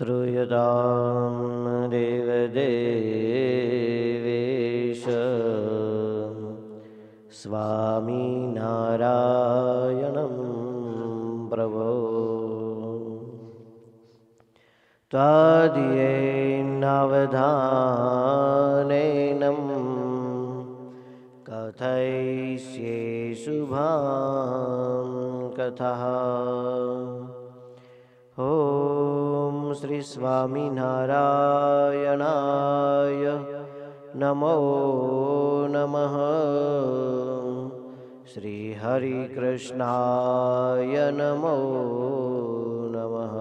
श्रूयतां देवदेवेश। स्वामिनारायणं प्रभो। त्वादियेनावधानेनं कथयिष्ये शुभां कथः श्रीस्वामिनारायणाय नमो नमः। श्रीहरिकृष्णाय नमो नमः।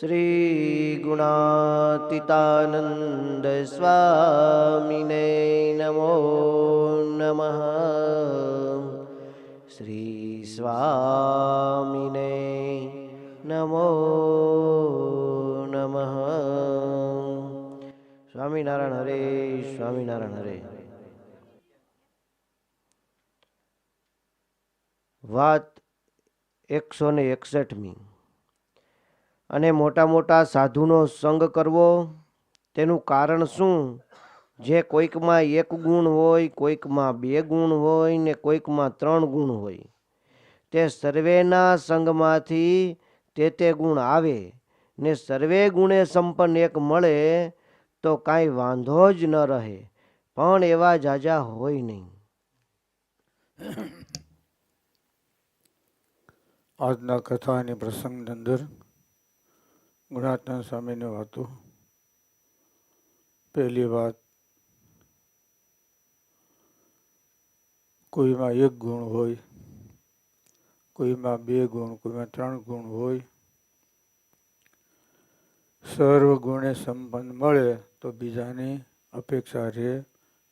श्रीगुणातितानन्दस्वामिने नमो नमः। श्रीस्वामिने नमो સ્વામિનારાયણ હરે સ્વામિનારાયણ હરે. વાત એકસો ને એકસઠમી. અને મોટા મોટા સાધુનો સંગ કરવો, તેનું કારણ શું? જે કોઈકમાં એક ગુણ હોય, કોઈકમાં બે ગુણ હોય, ને કોઈકમાં ત્રણ ગુણ હોય. તે સર્વેના સંગમાંથી તે તે ગુણ આવે, ને સર્વે ગુણે સંપન્ન એક મળે તો કાંઈ વાંધો જ ન રહે, પણ એવા જાજા હોય નહીં. આજના કથાની પ્રસંગની અંદર ગુણાત્મા સ્વામીની વાતો. પહેલી વાત, કોઈમાં એક ગુણ હોય, કોઈમાં બે ગુણ, કોઈમાં ત્રણ ગુણ હોય સર્વ ગુણે સંપન્ન મળે તો બીજાની અપેક્ષા રહે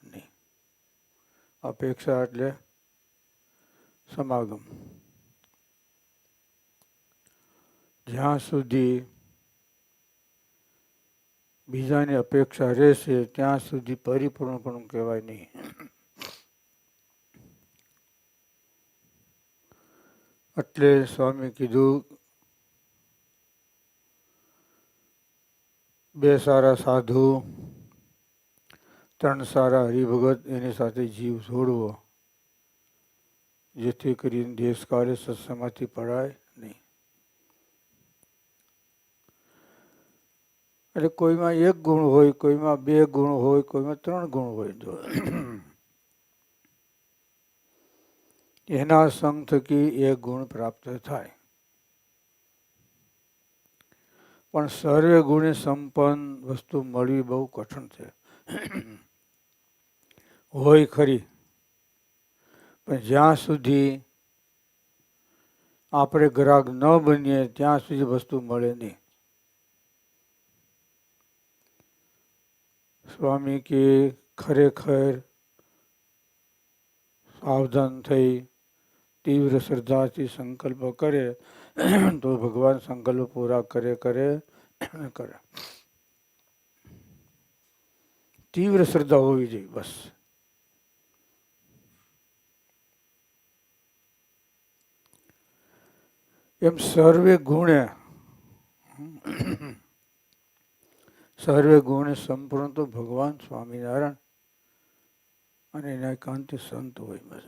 નહીં. અપેક્ષા એટલે સમાગમ. જ્યાં સુધી બીજાની અપેક્ષા રહેશે, ત્યાં સુધી પરિપૂર્ણ પણ કહેવાય નહીં. એટલે સ્વામી કીધું બે સારા સાધુ, ત્રણ સારા હરિભગત એની સાથે જીવ જોડવો, જેથી કરીને દેશ કાર્ય સત્સંગમાંથી પડાય નહીં. એટલે કોઈમાં એક ગુણ હોય, કોઈમાં બે ગુણ હોય, કોઈમાં ત્રણ ગુણ હોય એના સંગ થકી એ ગુણ પ્રાપ્ત થાય. પણ સર્વે ગુણે સંપન્ન વસ્તુ મળવી બહુ કઠણ છે. હોય ખરી. પણ જ્યાં સુધી આપણે ગ્રાહક ન બનીએ, ત્યાં સુધી વસ્તુ મળે નહીં. સ્વામી કે ખરેખર સાવધાન થઈ તીવ્ર શ્રદ્ધાથી સંકલ્પ કરે, તો ભગવાન સંકલ્પ પૂરા કરે કરે કરે. તીવ્ર શ્રદ્ધા હોવી જોઈએ, બસ. એમ સર્વે ગુણે સર્વે ગુણે સંપૂર્ણ તો ભગવાન સ્વામિનારાયણ અને એના કાંતિ સંત હોય, બસ.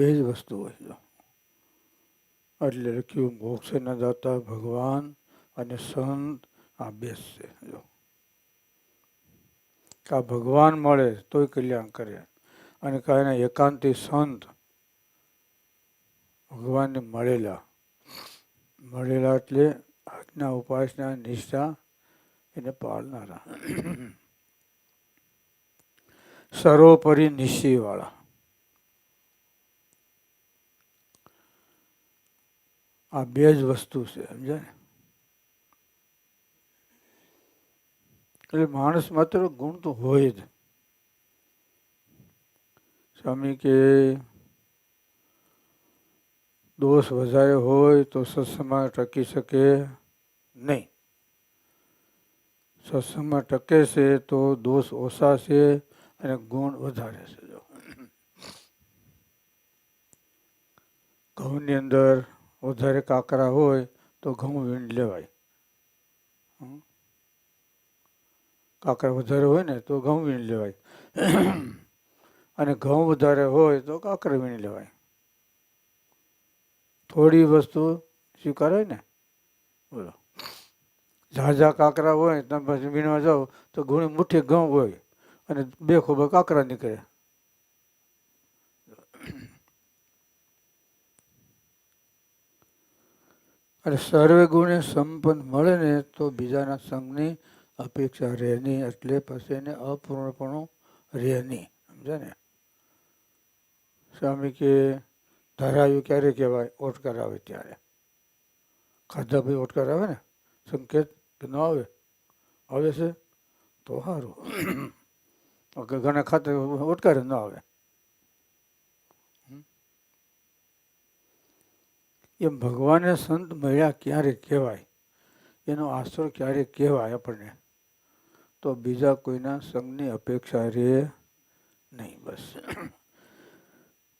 બે જ વસ્તુ હોય જો એટલે લખ્યું મોક્ષ ન દાતા ભગવાન અને સંત આ બેસ છે. જો. કા ભગવાન મળે તોય કલ્યાણ કરે. અને કાંઈ એકાંતિ સંત ભગવાનને મળેલા. મળેલા એટલે આજના ઉપાસના, નિષ્ઠા એને પાળનારા. સર્વોપરી નિશ્ચયવાળા આ બે જ વસ્તુ છે, સમજાય એટલે માણસ માત્ર ગુણ તો હોય જ. સ્વામી કે દોષ વધારે હોય તો સત્સંગમાં ટકી શકે નહીં. સત્સંગમાં ટકે છે તો દોષ ઓછા છે અને ગુણ વધારે છે જો. ઘઉંની અંદર વધારે કાકરા હોય તો ઘઉં વીણી લેવાય. કાંકરા વધારે હોય ને તો ઘઉં વીણી લેવાય. અને ઘઉં વધારે હોય તો કાંકરા વીણી લેવાય. થોડી વસ્તુ સ્વીકારાય ને? બોલો. ઝાઝા કાકરા હોય તમે પછી વીણવા જાઓ તો ઘણી મુઠ્ઠી ઘઉં હોય અને બે ખોબા કાકરા નીકળે. અને સર્વે ગુણે સંપન્ન મળે ને તો બીજાના સંઘની અપેક્ષા રહે નહીં એટલે પછી એને અપૂર્ણપણું રહે નહીં સમજે ને? સ્વામી કે, ધરાયું ક્યારે કહેવાય? ઓટકાર આવે ત્યારે. ખાધા ભાઈ ઓટકાર આવે ને? સંકેત કે ન આવે? આવે છે? તો સારું. ઘણા ખાતે ઓટકાર ન આવે. એમ ભગવાને સંત મળ્યા ક્યારે કહેવાય? એનો આશરો ક્યારે કહેવાય આપણને? તો બીજા કોઈના સંઘની અપેક્ષા રહે નહીં બસ.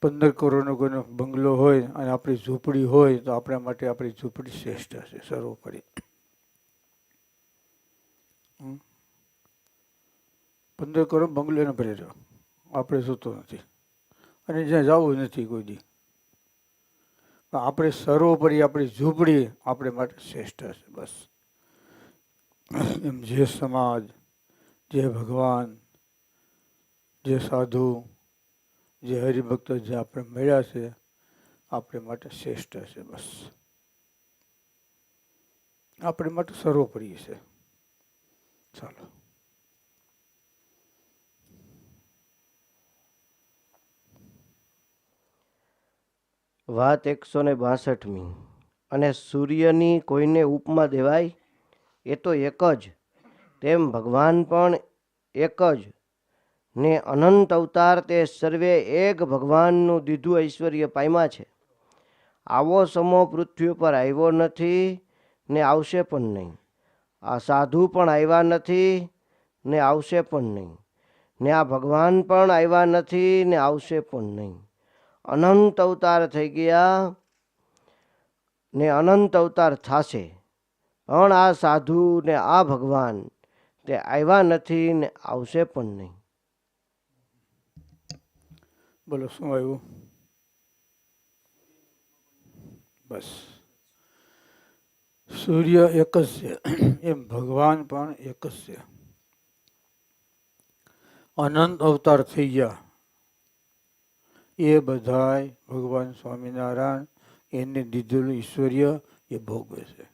પંદર કરોડનો કોઈનો બંગલો હોય અને આપણી ઝૂંપડી હોય તો આપણા માટે આપણી ઝૂંપડી શ્રેષ્ઠ હશે, સર્વોપરી. પંદર કરોડ બંગલો એને રહ્યો. આપણે સૂતો નથી. અને જ્યાં જવું નથી કોઈ દી. આપણે સર્વોપરી આપણી ઝૂંપડી આપણે માટે શ્રેષ્ઠ છે, બસ. એમ જે સમાજ, જે ભગવાન, જે સાધુ, જે હરિભક્ત જે આપણે મળ્યા છે, આપણે માટે શ્રેષ્ઠ છે, બસ. આપણે માટે સર્વોપરી છે. ચાલો. વાત એકસો ને બાસઠમી. અને સૂર્યની કોઈને ઉપમા દેવાય? એ તો એક જ. તેમ ભગવાન પણ એક જ. ને અનંત અવતાર તે સર્વે એક ભગવાનનું દીધું ઐશ્વર્ય પામ્યા છે. આવો સમો પૃથ્વી પર આવ્યો નથી ને આવશે પણ નહીં. આ સાધુ પણ આવ્યા નથી ને આવશે પણ નહીં. ને આ ભગવાન પણ આવ્યા નથી ને આવશે પણ નહીં. અનંત અવતાર થઈ ગયા ને અનંત અવતાર થશે. પણ આ સાધુ ને આ ભગવાન તે આવ્યા નથી ને આવશે પણ નહીં. બોલો, શું આવ્યું? બસ. સૂર્ય એક જ છે. એમ ભગવાન પણ એક જ છે. અનંત અવતાર થઈ ગયા. એ બધાય ભગવાન સ્વામિનારાયણ એને દીધેલું ઈશ્વર્ય એ ભોગવે છે.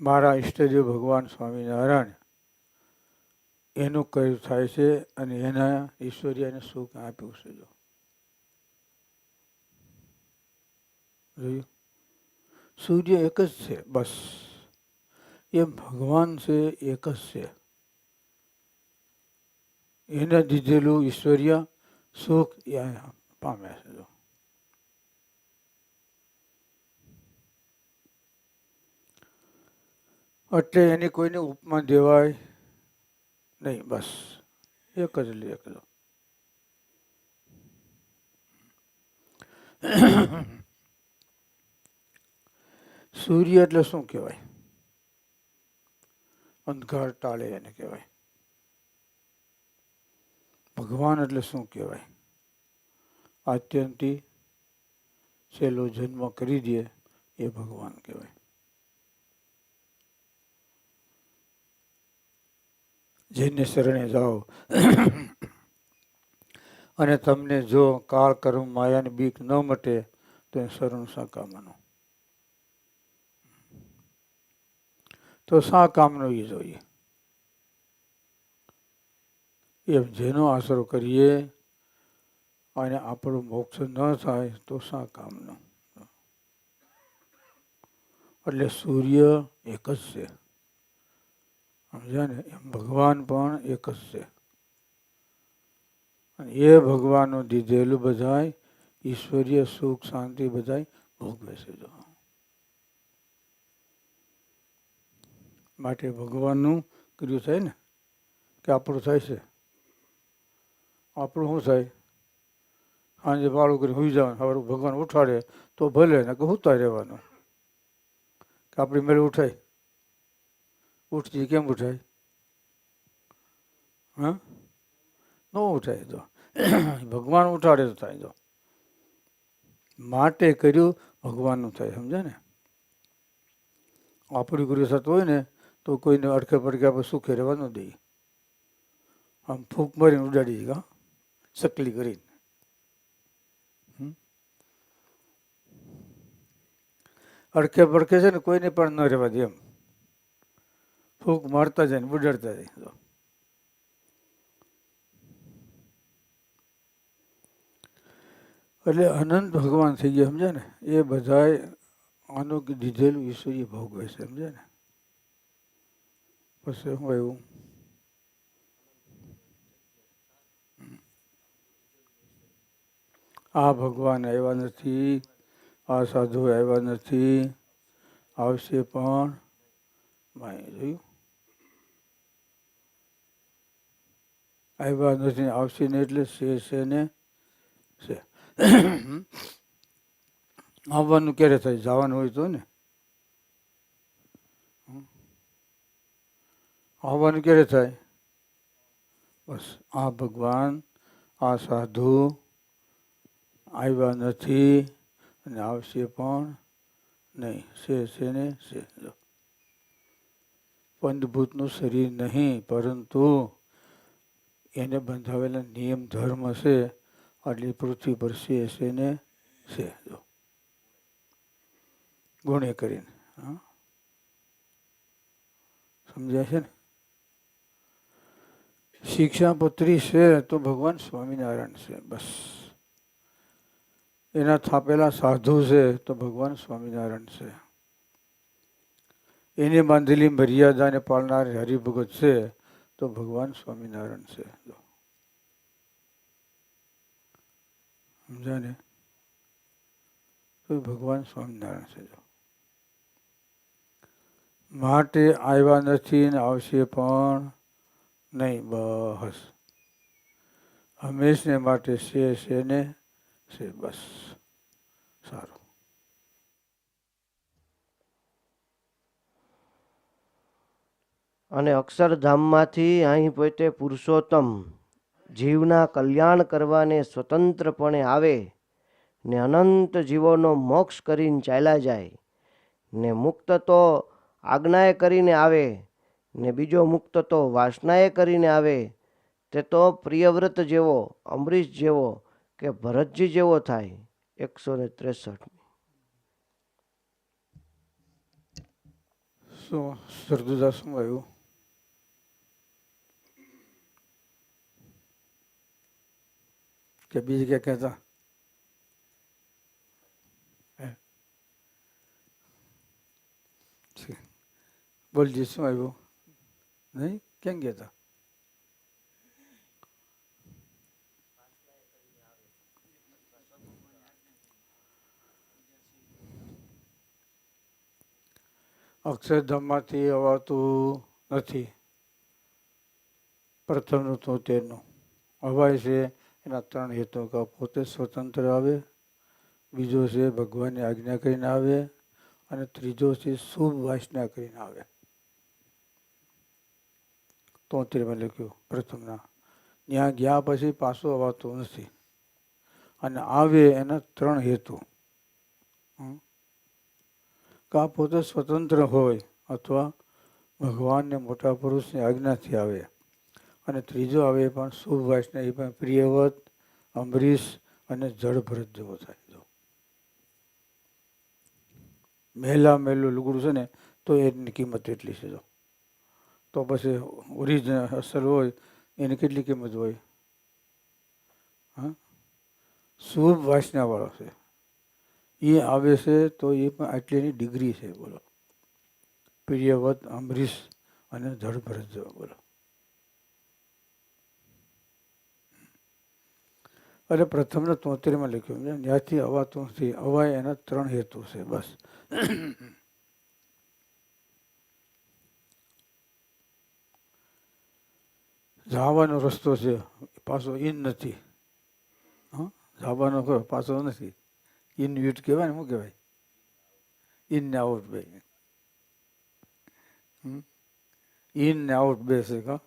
મારા ઈષ્ટદેવ ભગવાન સ્વામિનારાયણ એનું કર્યું થાય છે અને એના ઈશ્વર્યને સુખ આપ્યું છે જો. સૂર્ય એક જ છે, બસ. એ ભગવાન છે, એક જ છે. એને દીધેલું ઈશ્વર્ય સુખ પામે છે એટલે એની કોઈને ઉપમા દેવાય નહીં, બસ. એક જ લે, એક સૂર્ય એટલે શું કહેવાય? અંધકાર ટાળે એને કહેવાય. ભગવાન એટલે શું કહેવાય? આત્યંતી છેલ્લો જન્મ કરી દે એ ભગવાન કહેવાય. જેને શરણે જાઓ. અને તમને જો કાળ કર્મ માયાની બીક ન મટે, તો એ શરણ શા કામનું તો શા કામનું એ જોઈએ? એમ જેનો આશરો કરીએ અને આપણો મોક્ષ ન થાય તો શા કામનું? એટલે સૂર્ય એક જ છે. સમજ્યા ને? એમ ભગવાન પણ એક જ છે. એ ભગવાનનું દીધેલું બધાય, ઈશ્વરીય સુખ, શાંતિ બધાય ભોગવે છે જો. માટે ભગવાનનું કર્યું થાય ને? કે આપણું થાય છે? આપણું શું થાય? સાંજે બાળું કરી સુઈ જવાનું હવે ભગવાન ઉઠાડે તો ભલે ને કે હુતા રહેવાનું. કે આપણી મેળે ઉઠાય. ઉઠતી કેમ ઉઠાય? હા? ન ઉઠાય તો. ભગવાન ઉઠાડે તો થાય તો માટે કર્યું ભગવાનનું થાય, સમજે ને? આપણું ગુરુ થતું હોય ને, તો કોઈને અડખે પડખે આપણે સુખે રહેવા ન દઈએ. આમ ફૂંક મારીને ઉડાડી દઈએ હા સકલી કરીને. હમ? અડખે પડખે છે ને કોઈને પણ ન રહેવા દે એમ. ફૂંક મારતા જાય ને બુડાડતા જાય. એટલે અનંત ભગવાન થઈ ગયા સમજે ને? એ બધાએ આનું દીધેલું ઈશ્વરીય ભોગવે છે સમજે ને? પછી શું એવું આ ભગવાન આવ્યા નથી, આ સાધુ આવ્યા નથી, આવશે પણ જોયું. આવ્યા નથી, આવશે ને એટલે છે છે ને છે. આવવાનું ક્યારે થાય? જવાનું હોય તો ને. આવવાનું ક્યારે થાય? બસ, આ ભગવાન, આ સાધુ આવ્યા નથી અને આવશે પણ નહીં. છે છે ને? છે. પંચભૂતનું શરીર નહીં, પરંતુ એને બંધાવેલા નિયમ, ધર્મ છે. આટલી પૃથ્વી પર છે છે ને? છે. જો. ગુણે કરીને. હા? સમજાય છે ને? શિક્ષા પત્રી છે તો ભગવાન સ્વામિનારાયણ છે. બસ. એના થાપેલા સાધુ છે તો ભગવાન સ્વામિનારાયણ છે. એને બાંધેલી મર્યાદાને પાળનાર હરિભગત છે તો ભગવાન સ્વામિનારાયણ છે. જો. ને તો ભગવાન સ્વામિનારાયણ છે, જો. માટે આવ્યા નથી ને આવશે પણ નહીં, બસ. હંમેશને માટે છે છે ને છે બસ સારું અને અક્ષરધામમાંથી અહીં પોતે પુરુષોત્તમ જીવના કલ્યાણ કરવાને સ્વતંત્રપણે આવે ને અનંત જીવોનો મોક્ષ કરીને ચાલ્યા જાય ને મુક્ત તો આજ્ઞાએ કરીને આવે ને બીજો મુક્ત તો વાસનાએ કરીને આવે તે તો પ્રિયવ્રત જેવો, અમરીશ જેવો કે ભરતજી જેવો થાય એકસો ને ત્રેસઠ શું સરદુદાસ શું આવ્યું? કે બીજું ક્યાં કહેતા. બોલજી, શું આવ્યું? નહીં? કેમ કહેતા? અક્ષરધામમાંથી અવાતું નથી. પ્રથમનું તો તેનું. અવાય છે, એના ત્રણ હેતુ કે પોતે સ્વતંત્ર આવે. બીજો છે, ભગવાનની આજ્ઞા કરીને આવે. અને ત્રીજો છે, શુભ વાસના કરીને આવે. તોતેરમાં લખ્યું, પ્રથમના. ત્યાં ગયા પછી પાછું અવાતું નથી. અને આવે એના ત્રણ હેતુ. હમ. કે પોતે સ્વતંત્ર હોય અથવા ભગવાનને મોટા પુરુષની આજ્ઞાથી આવે. અને ત્રીજો આવે પણ શુભ વાસના એ પણ પ્રિયવત, અમરીશ અને જળભરત જેવો થાય. જો. મહેલા મહેલું લુગડું છે ને, તો એની કિંમત એટલી છે, જો. તો પછી ઓરિજિનલ અસર હોય, એની કેટલી કિંમત હોય? હા? શુભ વાસનાવાળો છે. એ આવે છે તો એ પણ આટલી એની ડિગ્રી છે, બોલો. પ્રિયવત અમરીશ અને જેવો, બોલો. એટલે પ્રથમને તોતેરમાં લખ્યું છે ત્યાંથી અવાતું નથી અવાય એના ત્રણ હેતુ છે, બસ. જવાનો રસ્તો છે, પાછો ઇન નથી. હા? જવાનો પાછો નથી. ઇન યુટ કહેવાય શું કહેવાય ઇન ને આઉટ બે? ઇન ને આઉટ બે છે કા.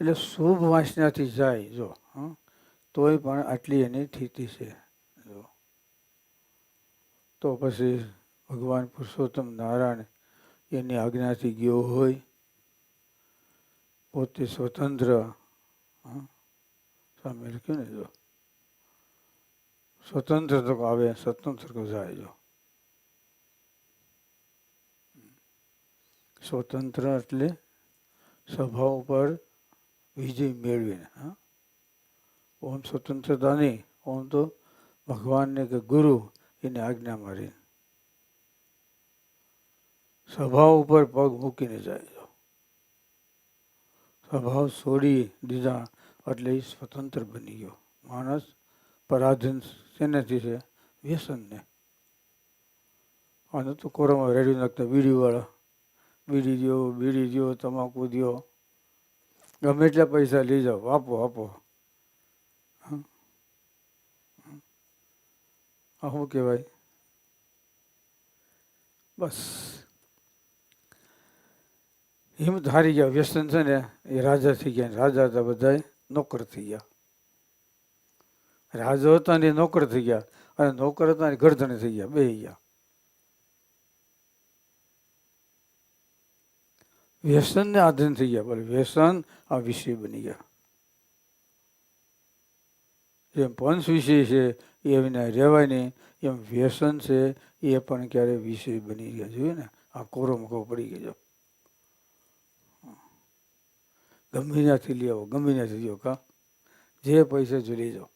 એટલે શુભ વાંચનાથી જાય, જો તોય પણ આટલી એની સ્થિતિ છે, જો. તો પછી ભગવાન પુરુષોત્તમ નારાયણ એની આજ્ઞાથી ગયો હોય પોતે સ્વતંત્ર સામે લખ્યું ને જો? સ્વતંત્ર તો આવે, સ્વતંત્ર તો જાય જો. સ્વતંત્ર એટલે સ્વભાવ પર વિજય મેળવીને, હા. ઓમ સ્વતંત્રતા નહીં, ઓમ તો ભગવાનને કે ગુરુ એને આજ્ઞા મારીને સ્વભાવ ઉપર પગ મૂકીને જાય સ્વભાવ છોડી દીધા એટલે એ સ્વતંત્ર બની ગયો. માણસ પરાધીન શેનાથી છે? વ્યસનને. અને તો કોરામાં રેડી નાખતા, બીડીવાળા. બીડી દો બીડી દો તમાકુ દો ગમે એટલા પૈસા લઈ જાઓ, આપો આપો? આ શું કહેવાય? બસ. હિંમત હારી ગયા. વ્યસન છે ને, એ રાજા થઈ ગયા. રાજા હતા બધા નોકર થઈ ગયા. રાજા હતા ને નોકર થઈ ગયા. અને નોકર હતા ને ગરદણ થઈ ગયા. બે ગયા. વ્યસનને આધીન થઈ ગયા. બોલે વ્યસન આ વિષય બની ગયા. જેમ પંચ વિષય છે, એ વિના રહેવાય નહીં. એમ વ્યસન છે, એ પણ ક્યારે વિષય બની ગયા. જોયું ને? આ કોરો મકો પડી ગયો. ગમે ત્યાંથી લઈ આવો ગમે ત્યાંથી લ્યો કા? જે પૈસે જો લઈ જાઓ.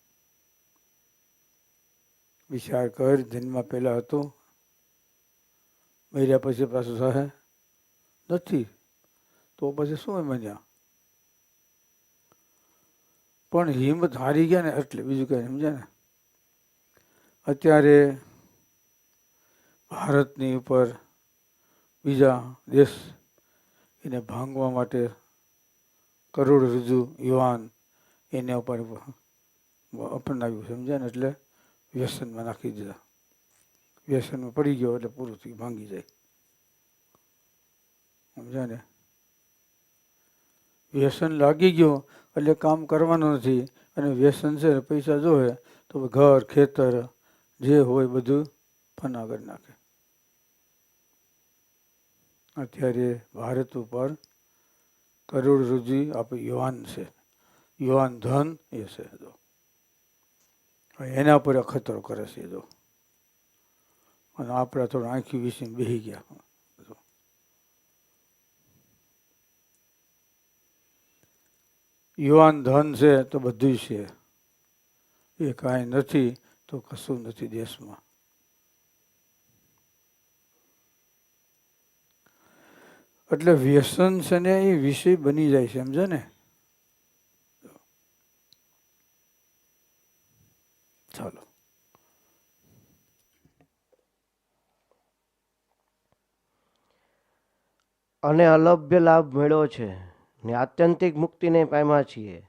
વિચાર કર, જન્મ પહેલા હતું. મર્યા પછી પાછું સાહે નથી. તો પછી શું મજા પણ હિંમત હારી ગયા ને એટલે, બીજું કઈ સમજ્યા ને? અત્યારે ભારતની ઉપર બીજા દેશ એને ભાંગવા માટે કરોડરજ્જુ યુવાન એને ઉપર અપનાવ્યું, સમજ્યા ને? એટલે વ્યસનમાં નાખી દીધા. વ્યસનમાં પડી ગયો એટલે પૂરું થઈ ભાંગી જાય. સમજ્યા ને? વ્યસન લાગી ગયો એટલે કામ કરવાનું નથી અને વ્યસન છે પૈસા જોવે તો ઘર, ખેતર, જે હોય બધું ફના કરી નાખે. અત્યારે ભારત ઉપર કરોડરજ્જુ આપણે યુવાન છે. યુવાન ધન એ છે જો એના પર અખતરો કરે છે જો અને આપણે થોડું આંખી વીસીને બેસી ગયા. યુવાન ધન છે તો બધું છે. એ કાંઈ નથી તો કશું નથી દેશમાં. એટલે વ્યસન છે ને એ વિષય બની જાય છે સમજે ને? ચાલો. અને અલભ્ય લાભ મેળ્યો છે. ને આત્યંતિક મુક્તિને પામ્યા છીએ.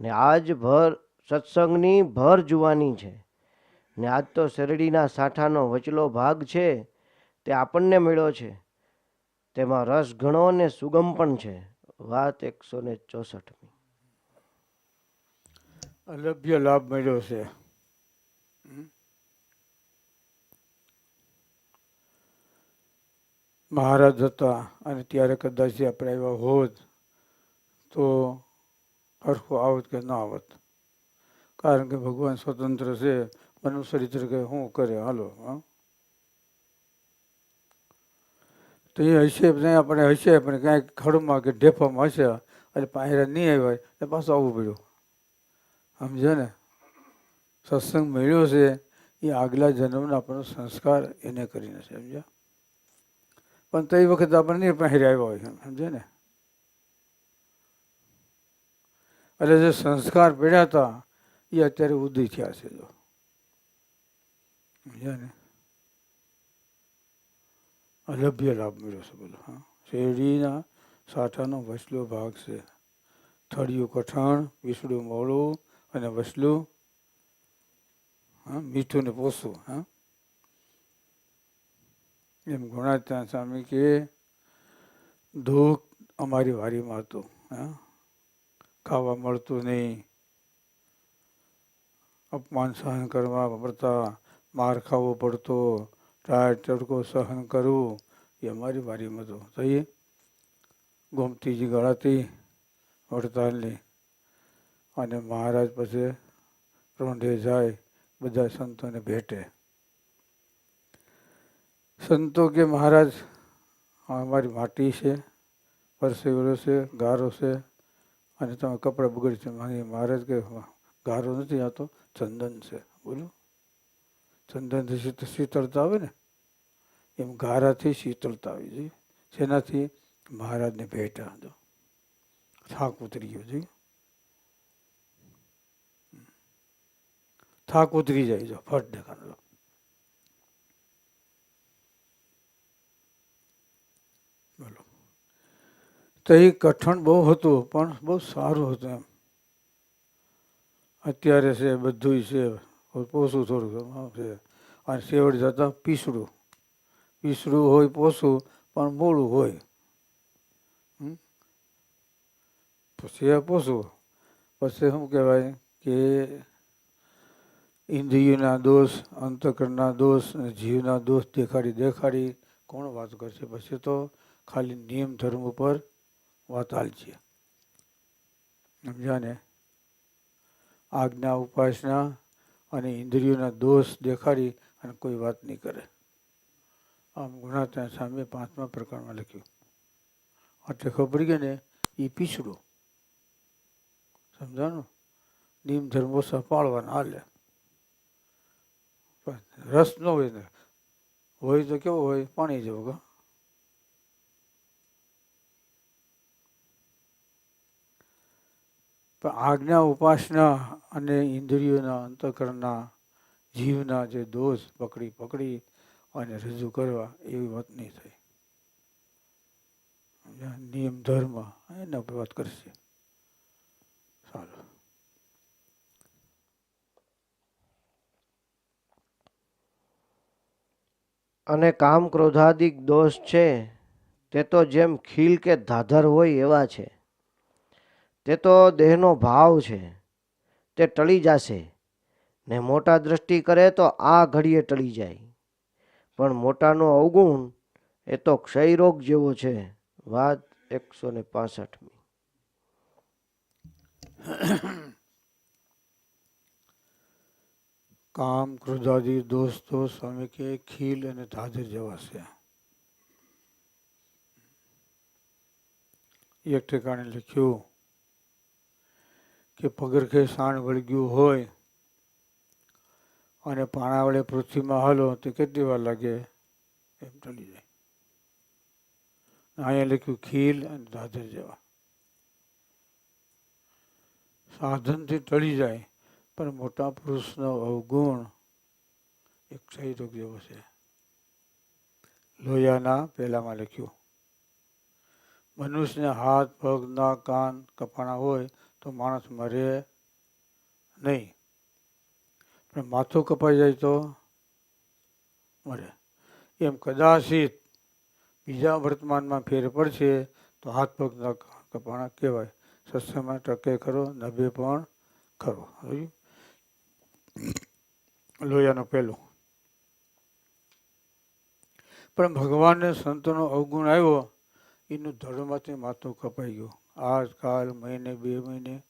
ને આજ ભર સત્સંગની ભર જુવાની છે. ને આજ તો શેરડીના સાઠાનો વચલો ભાગ છે. તે આપણને મળ્યો છે. તેમાં રસ ઘણો અને સુગમ પણ છે. વાત એકસો ને ચોસઠમી. અલભ્ય લાભ મળ્યો છે. મહારાજ હતા અને ત્યારે કદાચ આપણે આવ્યા હોત તો હરખું આવત કે ના આવત. કારણ કે ભગવાન સ્વતંત્ર છે. મનુષ્ય રીતે કે શું કરે? હાલો, હા. તો એ હશે નહીં આપણે હશે, પણ કાંઈક ખડમાં કે ઢેફામાં હશે, એટલે પાયરા નહીં આવ્યા એટલે પાછું આવવું પડ્યું. સમજો ને? સત્સંગ મળ્યો છે, એ આગલા જન્મના આપણો સંસ્કાર એને કરીને છે, સમજ્યા? પણ તે વખત આપણે નહીં પહેરી આવ્યા હોય સમજે ને? એટલે જે સંસ્કાર પડ્યા હતા, એ અત્યારે ઉદય થયા છે, જો. સમજ્યા ને? અલભ્ય લાભ મળ્યો છે બોલો. હા. શેરડીના સાઠાનો વસલો ભાગ છે. થળિયું કઠણ, વિસડું મોળું અને વસલું, હા, મીઠું ને પોસું, હા. એમ ગુણાત્યા સ્વામી કે દુઃખ અમારી વારીમાં હતું, હા. ખાવા મળતું નહીં. અપમાન સહન કરવા પડતા માર ખાવો પડતો ટાળ તડકો સહન કરવું એ અમારી વારીમાં હતું તો એ ગોમતીજી ગળાતી વડતાલની અને મહારાજ પછી રોંઢે જાય, બધા સંતોને ભેટે. સંતો કે મહારાજ અમારી માટી છે પરસેવેલો છે, ગારો છે, અને તમે કપડાં બગડશે મારી મહારાજ કે ગારો નથી, આ ચંદન છે. બોલો. ચંદનથી શીતળતા આવે ને, એમ ગારાથી શીતળતા આવી જોઈએ શેનાથી મહારાજને ભેટા જો થાક ઉતરી ગયો જોઈએ થાક ઉતરી જાય, જો, ફટ દેખાડો બોલો. તો એ કઠણ બહુ હતું, પણ બહુ સારું હતું એમ. અત્યારે છે બધું છે. પોસું આમ છે. અને શેવડ જતા પીસડું. પીસડું હોય, પોસું, પણ મોડું હોય? પછી એ પોસું. પછી શું કહેવાય કે ઇન્દ્રિયના દોષ, અંતકરણના દોષ, અને જીવના દોષ દેખાડી દેખાડી કોણ વાત કરશે? પછી તો ખાલી નિયમ ધર્મ ઉપર વાત હાલશે. સમજ્યા ને આજ્ઞા, ઉપાસના અને ઇન્દ્રિયોના દોષ દેખાડી અને કોઈ વાત નહીં કરે. આમ ગુણાત્યા સામે પાંચમા પ્રકારમાં લખ્યું. એટલે ખબર ગઈ ને એ પીછડો. સમજાણું? નિયમ ધર્મો પાળવાના હાલે. રસ ન હોય ને. હોય તો કેવો હોય? પાણી જેવો કા? પણ આજ્ઞા ઉપાસના અને ઇન્દ્રિયોના અંતકરણના જીવના જે દોષ પકડી પકડી અને રજૂ કરવા એવી વાત નહીં થઈ? નિયમ ધર્મ એના ઉપર વાત કરશે. સારું. અને કામ ક્રોધાદિક દોષ છે, તે તો જેમ ખીલ કે ધાધર હોય એવા છે. તે તો દેહનો ભાવ છે, તે ટળી જશે. ને મોટા દ્રષ્ટિ કરે તો આ ઘડીએ ટળી જાય. પણ મોટાનો અવગુણ એ તો ક્ષયરોગ જેવો છે. વાત એકસો ને પાસઠમી. કામ ક્રોધાદી દોષ તો સ્વામી કે ખીલ અને ધાધર જેવા છે. એક ઠેકાણે લખ્યું કે પગરખે સાણ વળગ્યું હોય અને પાણા પૃથ્વીમાં હલો તો કેટલી વાર લાગે? એમ ચડી જાય. અહીંયા લખ્યું, ખીલ અને દાદર જેવા. સાધનથી ટળી જાય, પણ મોટા પુરુષનો અવગુણ એક ક્ષયરોગ જેવો છે. લોહિયાના પહેલામાં લખ્યું, મનુષ્યને હાથ, પગ, નાક, કાન, કપાણા હોય તો માણસ મરે નહીં. પણ માથું કપાઈ જાય તો મરે. એમ કદાચિત બીજા વર્તમાનમાં ફેર પડશે તો હાથ પગ નાક કપાણા કહેવાય. સત્સંગમાં ટકે ખરો, નભે પણ ખરો. જોયું લોહિયાનો પહેલું. પણ ભગવાનને સંતોનો અવગુણ આવ્યો, એનું ધડમાંથી માથું કપાઈ ગયું. આજ કાલ મહિને બે મહિને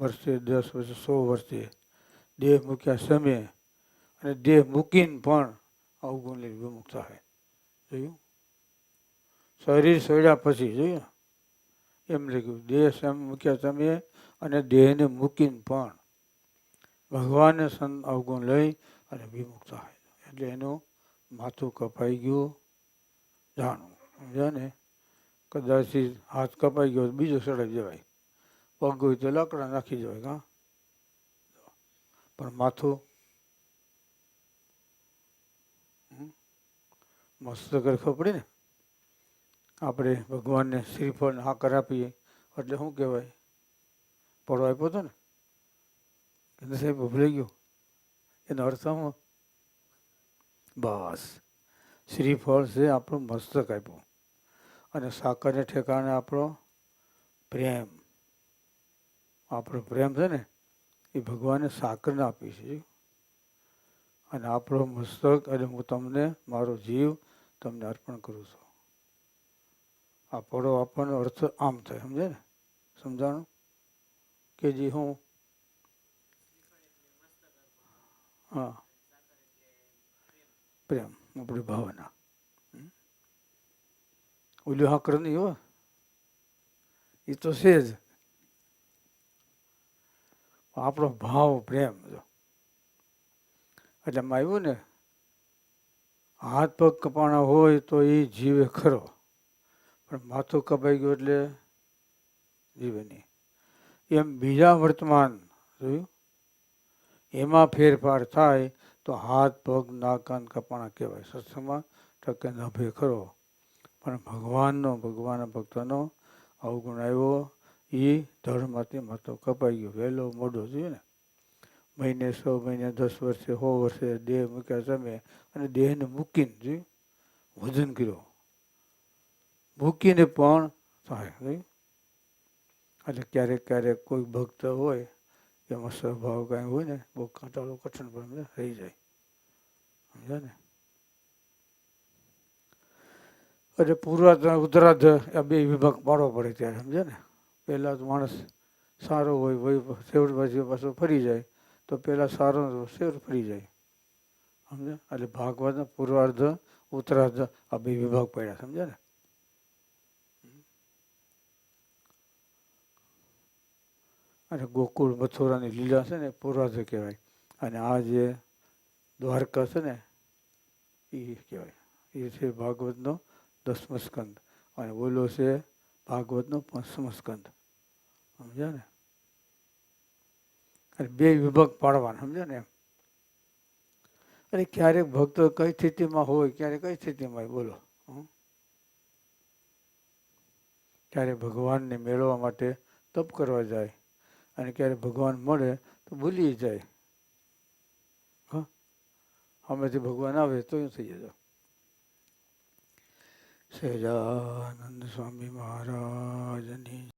વર્ષે દસ વર્ષે સો વર્ષે દેહ મૂક્યા સમયે અને દેહ મૂકીને પણ અવગુણ લઈ વિમુખ થાય. જોયું? શરીર સોડ્યા પછી, જોયું? એમ લખ્યું દેહ સમ મૂક્યા સમયે અને દેહને મૂકીને પણ ભગવાનને સંત અવગુણ લઈ અને વિમુક્ત થાય. એટલે એનું માથું કપાઈ ગયું. જાણવું. સમજ્યા ને? કદાચ હાથ કપાઈ ગયો, બીજો સડાઈ જવાય. પગ હોય તો લાકડા નાખી જવાય, કાં? પણ માથું હમ? મસ્ત કરે ખબર ને? આપણે ભગવાનને શ્રીફળ હાકર આપીએ, એટલે શું કહેવાય? પડો આપ્યો હતો ને? એને સાહેબ ભૂલાઈ ગયો. એનો અર્થ શું? બસ. શ્રીફળ છે આપણું મસ્તક આપ્યું. અને સાકરને ઠેકાણે આપણો પ્રેમ. આપણો પ્રેમ છે ને, એ ભગવાને સાકરને આપી છે અને આપણો મસ્તક અને હું તમને, મારો જીવ તમને અર્પણ કરું છું. આ આપણનો અર્થ આમ થાય, સમજે ને? સમજાણું? કે જી હું હા. પ્રેમ, આપણી ભાવના? ઓલું હાકર નહીં હો એ તો છે જ આપણો ભાવ પ્રેમ જો એટલે એમાં આવ્યું ને હાથ પગ કપાણા હોય તો એ જીવે ખરો. પણ માથું કપાઈ ગયું એટલે જીવે નહીં. એમ બીજા વર્તમાન જોયું એમાં ફેરફાર થાય તો હાથ પગ નાક કાન કપાણા કહેવાય. સત્સંગમાં ટકે નભે ખરો. પણ ભગવાનનો ભગવાન ભક્તોનો અવગુણ આવ્યો. એ ધર્મમાંથી માથું કપાઈ ગયો. વહેલો, મોઢો જોયું ને? મહિને સો, મહિને દસ વર્ષે, સો વર્ષે દેહ મૂક્યા તમે અને દેહને મૂકીને જોયું? વજન કર્યો. મૂકીને પણ જોયું એટલે ક્યારેક ક્યારેક કોઈ ભક્ત હોય, એમાં સ્વભાવ કાંઈ હોય ને, બહુ કાંટાળો કઠણ પણ રહી જાય. સમજ્યા ને? એટલે પૂર્વાધ અને ઉત્તરાધ આ બે વિભાગ પાડવો પડે ત્યારે સમજે ને? પહેલાં તો માણસ સારો હોય, વય છેવટ પછી પાછો ફરી જાય, તો પહેલાં સારો છેવટ ફરી જાય. સમજ્યા? એટલે ભાગવત પૂર્વાર્ધ ઉત્તરાર્ધ આ બે વિભાગ પડ્યા, સમજ્યા ને? અને ગોકુળ મથુરાની લીલા છે ને પૂર્વાર્ધ કહેવાય. અને આ જે દ્વારકા છે ને એ કહેવાય. એ છે ભાગવતનો દસમો સ્કંદ. અને ઓલો છે ભાગવતનો પંચમો સ્કંદ. સમજ્યા ને? અને બે વિભાગ પાડવાના, સમજ્યા ને એમ? અને ક્યારેક ભક્તો કઈ સ્થિતિમાં હોય, ક્યારેક કઈ સ્થિતિમાં હોય, બોલો. ક્યારે ભગવાનને મેળવવા માટે તપ કરવા જાય અને ક્યારેક ભગવાન મળે તો ભૂલી જાય. હા? હમેથી ભગવાન આવે તો થઈ જતો સહેજાનંદ સ્વામી મહારાજની